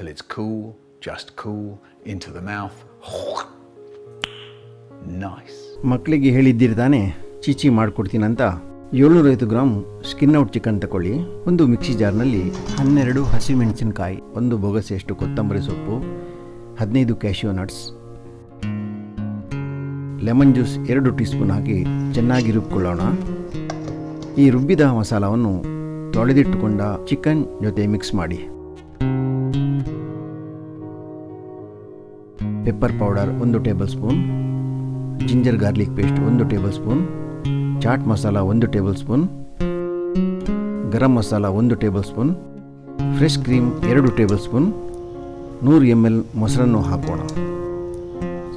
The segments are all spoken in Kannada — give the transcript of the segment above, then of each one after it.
till it's cool, just cool, into the mouth. Nice. ಮಕ್ಕಳಿಗೆ ಹೇಳಿದ್ದೀರಿ ತಾನೇ? ಚೀಚಿ ಮಾಡಿಕೊಡ್ತೀನಂತ ಏಳ್ನೂರೈವತ್ತು ಗ್ರಾಮ್ ಸ್ಕಿನ್ ಔಟ್ ಚಿಕನ್ ತಗೊಳ್ಳಿ ಒಂದು ಮಿಕ್ಸಿ ಜಾರ್ನಲ್ಲಿ ಹನ್ನೆರಡು ಹಸಿಮೆಣಸಿನಕಾಯಿ ಒಂದು ಬೊಗಸೆಯಷ್ಟು ಕೊತ್ತಂಬರಿ ಸೊಪ್ಪು ಹದಿನೈದು ಕ್ಯಾಶ್ಯೂ ನಟ್ಸ್ ಲೆಮನ್ ಜ್ಯೂಸ್ ಎರಡು ಟೀಸ್ಪೂನ್ ಹಾಕಿ ಚೆನ್ನಾಗಿ ರುಬ್ಕೊಳ್ಳೋಣ. ಈ ರುಬ್ಬಿದ ಮಸಾಲವನ್ನು ತೊಳೆದಿಟ್ಟುಕೊಂಡ ಚಿಕನ್ ಜೊತೆ ಮಿಕ್ಸ್ ಮಾಡಿ. ಪೆಪ್ಪರ್ ಪೌಡರ್ ಒಂದು tablespoon ginger garlic paste ಒಂದು ಟೇಬಲ್ ಸ್ಪೂನ್ ಚಾಟ್ ಮಸಾಲ ಒಂದು ಟೇಬಲ್ ಸ್ಪೂನ್ ಗರಂ ಮಸಾಲ ಒಂದು ಟೇಬಲ್ ಸ್ಪೂನ್ ಫ್ರೆಶ್ ಕ್ರೀಮ್ ಎರಡು ಟೇಬಲ್ ಸ್ಪೂನ್ ನೂರು ಎಂ ಎಲ್ ಮೊಸರನ್ನು ಹಾಕೋಣ.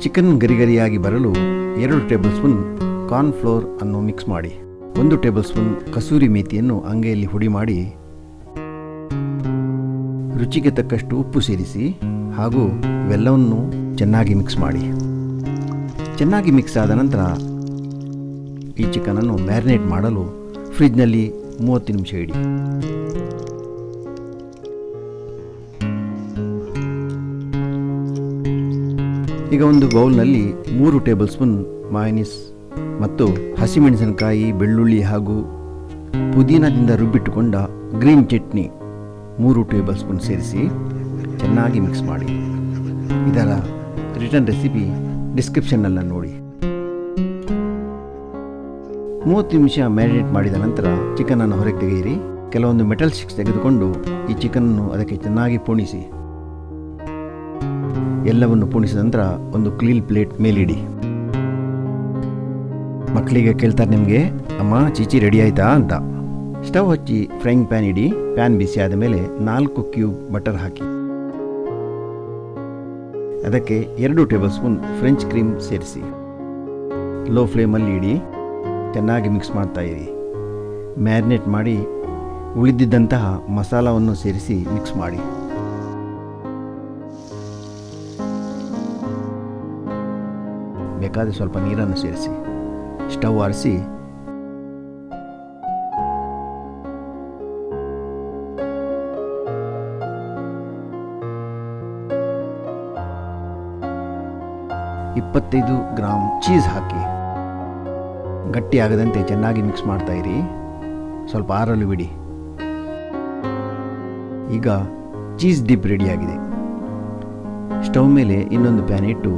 ಚಿಕನ್ ಗರಿಗರಿಯಾಗಿ ಬರಲು ಎರಡು ಟೇಬಲ್ ಸ್ಪೂನ್ ಕಾರ್ನ್ ಫ್ಲೋರ್ ಅನ್ನು ಮಿಕ್ಸ್ ಮಾಡಿ. ಒಂದು ಟೇಬಲ್ ಸ್ಪೂನ್ ಕಸೂರಿ ಮೇಥಿಯನ್ನು ಅಂಗೈಯಲ್ಲಿ ಹುಡಿ ಮಾಡಿ. ರುಚಿಗೆ ತಕ್ಕಷ್ಟು ಉಪ್ಪು ಸೇರಿಸಿ ಹಾಗೂ ಇವೆಲ್ಲವನ್ನು ಚೆನ್ನಾಗಿ ಮಿಕ್ಸ್ ಮಾಡಿ. ಚೆನ್ನಾಗಿ ಮಿಕ್ಸ್ ಆದ ನಂತರ ಈ ಚಿಕನನ್ನು ಮ್ಯಾರಿನೇಟ್ ಮಾಡಲು ಫ್ರಿಜ್ನಲ್ಲಿ ಮೂವತ್ತು ನಿಮಿಷ ಇಡಿ. ಈಗ ಒಂದು ಬೌಲ್ನಲ್ಲಿ ಮೂರು ಟೇಬಲ್ ಸ್ಪೂನ್ ಮಾಯನೀಸ್ ಮತ್ತು ಹಸಿಮೆಣಸಿನಕಾಯಿ, ಬೆಳ್ಳುಳ್ಳಿ ಹಾಗೂ ಪುದೀನದಿಂದ ರುಬ್ಬಿಟ್ಟುಕೊಂಡ ಗ್ರೀನ್ ಚಟ್ನಿ ಮೂರು ಟೇಬಲ್ ಸ್ಪೂನ್ ಸೇರಿಸಿ ಚೆನ್ನಾಗಿ ಮಿಕ್ಸ್ ಮಾಡಿ. ಇದರ ರಿಟರ್ನ್ ರೆಸಿಪಿ ಡಿಸ್ಕ್ರಿಪ್ಷನ್ನಲ್ಲಿ ನೋಡಿ. ಮೂವತ್ತು ನಿಮಿಷ ಮ್ಯಾರಿನೇಟ್ ಮಾಡಿದ ನಂತರ ಚಿಕನನ್ನು ಹೊರಗೆ ತೆಗೆಯಿರಿ. ಕೆಲವೊಂದು ಮೆಟಲ್ ಸ್ಟಿಕ್ಸ್ ತೆಗೆದುಕೊಂಡು ಈ ಚಿಕನನ್ನು ಅದಕ್ಕೆ ಚೆನ್ನಾಗಿ ಪೋಣಿಸಿ. ಎಲ್ಲವನ್ನು ಪೋಣಿಸಿದ ನಂತರ ಒಂದು ಕ್ಲೀನ್ ಪ್ಲೇಟ್ ಮೇಲಿಡಿ. ಮಕ್ಕಳಿಗೆ ಕೇಳ್ತಾರೆ ನಿಮಗೆ, ಅಮ್ಮ, ಚೀಚಿ ರೆಡಿ ಆಯ್ತಾ? ಅಂತ. ಸ್ಟವ್ ಹಚ್ಚಿ ಫ್ರೈಯಿಂಗ್ ಪ್ಯಾನ್ ಇಡಿ. ಪ್ಯಾನ್ ಬಿಸಿ ಆದ ಮೇಲೆ ನಾಲ್ಕು ಕ್ಯೂಬ್ ಬಟರ್ ಹಾಕಿ. ಅದಕ್ಕೆ ಎರಡು ಟೇಬಲ್ ಸ್ಪೂನ್ ಫ್ರೆಂಚ್ ಕ್ರೀಮ್ ಸೇರಿಸಿ. ಲೋ ಫ್ಲೇಮಲ್ಲಿ ಇಡಿ. ಚೆನ್ನಾಗಿ ಮಿಕ್ಸ್ ಮಾಡ್ತಾ ಇರಿ. ಮ್ಯಾರಿನೇಟ್ ಮಾಡಿ ಉಳಿದಿದ್ದಂತಹ ಮಸಾಲವನ್ನು ಸೇರಿಸಿ ಮಿಕ್ಸ್ ಮಾಡಿ. ಬೇಕಾದ ಸ್ವಲ್ಪ ನೀರನ್ನು ಸೇರಿಸಿ. ಸ್ಟವ್ ಆರಿಸಿ ಇಪ್ಪತ್ತೈದು ಗ್ರಾಮ್ ಚೀಸ್ ಹಾಕಿ. ಗಟ್ಟಿಯಾಗದಂತೆ ಚೆನ್ನಾಗಿ ಮಿಕ್ಸ್ ಮಾಡ್ತಾ ಇರಿ. ಸ್ವಲ್ಪ ಆರಲು ಬಿಡಿ. ಈಗ ಚೀಸ್ ಡಿಪ್ ರೆಡಿಯಾಗಿದೆ. ಸ್ಟವ್ ಮೇಲೆ ಇನ್ನೊಂದು ಪ್ಯಾನ್ ಇಟ್ಟು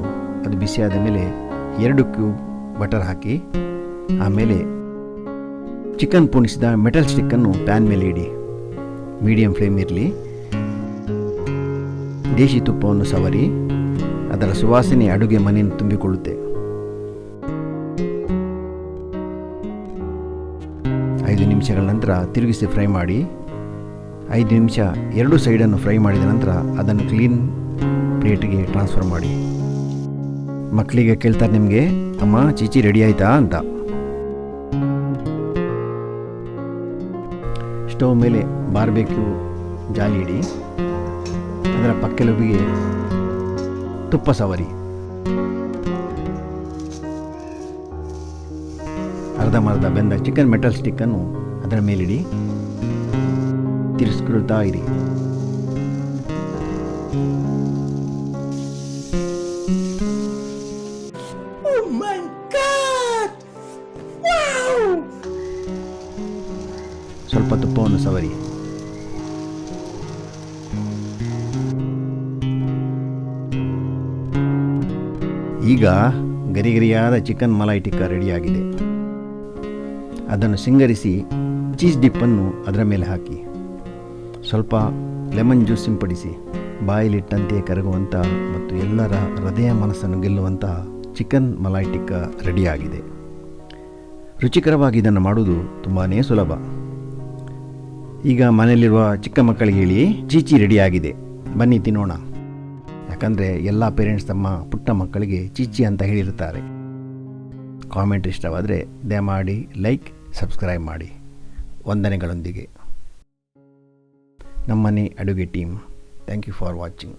ಅದು ಬಿಸಿಯಾದ ಮೇಲೆ ಎರಡು ಕ್ಯೂಬ್ ಬಟರ್ ಹಾಕಿ, ಆಮೇಲೆ ಚಿಕನ್ ಪುಣಿಸಿದ ಮೆಟಲ್ ಸ್ಟಿಕ್ಕನ್ನು ಪ್ಯಾನ್ ಮೇಲೆ ಇಡಿ. ಮೀಡಿಯಂ ಫ್ಲೇಮ್ ಇರಲಿ. ದೇಶಿ ತುಪ್ಪವನ್ನು ಸವರಿ ಅದರ ಸುವಾಸನೆ ಅಡುಗೆ ಮನೆಯನ್ನು ತುಂಬಿಕೊಳ್ಳುತ್ತೆ. ಐದು ನಿಮಿಷಗಳ ನಂತರ ತಿರುಗಿಸಿ ಫ್ರೈ ಮಾಡಿ, ಐದು ನಿಮಿಷ ಎರಡು ಸೈಡನ್ನು ಫ್ರೈ ಮಾಡಿದ ನಂತರ ಅದನ್ನು ಕ್ಲೀನ್ ಪ್ಲೇಟ್ಗೆ ಟ್ರಾನ್ಸ್ಫರ್ ಮಾಡಿ. ಮಕ್ಕಳಿಗೆ ಕೇಳ್ತಾರೆ ನಿಮಗೆ, ಅಮ್ಮ, ಚೀಚಿ ರೆಡಿ ಆಯಿತಾ? ಅಂತ. ಸ್ಟವ್ ಮೇಲೆ ಬಾರ್ಬೇಕ್ಯೂ ಜಾಲಿ ಇಡಿ. ಅದರ ಪಕ್ಕೆಲುಬಿಗೆ ತುಪ್ಪ ಸವರಿ. ಅರ್ಧ ಮರ್ಧ ಬೆಂದ ಚಿಕನ್ ಮೆಟಲ್ ಸ್ಟಿಕ್ಕನ್ನು ಅದರ ಮೇಲಿಡಿ. ತಿರ್ಸ್ಕೊಳ್ತಾ ಇರಿ. ಸ್ವಲ್ಪ ತುಪ್ಪವನ್ನು ಸವರಿ. ಈಗ ಗರಿಗರಿಯಾದ ಚಿಕನ್ ಮಲಾಯಿ ಟಿಕ್ಕ ರೆಡಿಯಾಗಿದೆ. ಅದನ್ನು ಸಿಂಗರಿಸಿ ಚೀಸ್ ಡಿಪ್ಪನ್ನು ಅದರ ಮೇಲೆ ಹಾಕಿ. ಸ್ವಲ್ಪ ಲೆಮನ್ ಜ್ಯೂಸ್ ಸಿಂಪಡಿಸಿ ಬಾಯಿಲಿಟ್ಟಂತೆ ಕರಗುವಂಥ ಮತ್ತು ಎಲ್ಲರ ಹೃದಯ ಮನಸ್ಸನ್ನು ಗೆಲ್ಲುವಂತಹ ಚಿಕನ್ ಮಲಾಯಿ ಟಿಕ್ಕ ರೆಡಿಯಾಗಿದೆ. ರುಚಿಕರವಾಗಿ ಇದನ್ನು ಮಾಡುವುದು ತುಂಬಾ ಸುಲಭ. ಈಗ ಮನೆಯಲ್ಲಿರುವ ಚಿಕ್ಕ ಮಕ್ಕಳಿಗೆ ಹೇಳಿ ಚೀಚಿ ರೆಡಿಯಾಗಿದೆ. ಬನ್ನಿ ತಿನ್ನೋಣ. ಯಾಕಂದರೆ ಎಲ್ಲ ಪೇರೆಂಟ್ಸ್ ತಮ್ಮ ಪುಟ್ಟ ಮಕ್ಕಳಿಗೆ ಚಿಚ್ಚಿ ಅಂತ ಹೇಳಿರುತ್ತಾರೆ. ಕಾಮೆಂಟ್ ಇಷ್ಟವಾದರೆ ದಯಮಾಡಿ ಲೈಕ್ ಸಬ್ಸ್ಕ್ರೈಬ್ ಮಾಡಿ. ವಂದನೆಗಳೊಂದಿಗೆ. ನಮ್ಮನೆ ಅಡುಗೆ team thank you for watching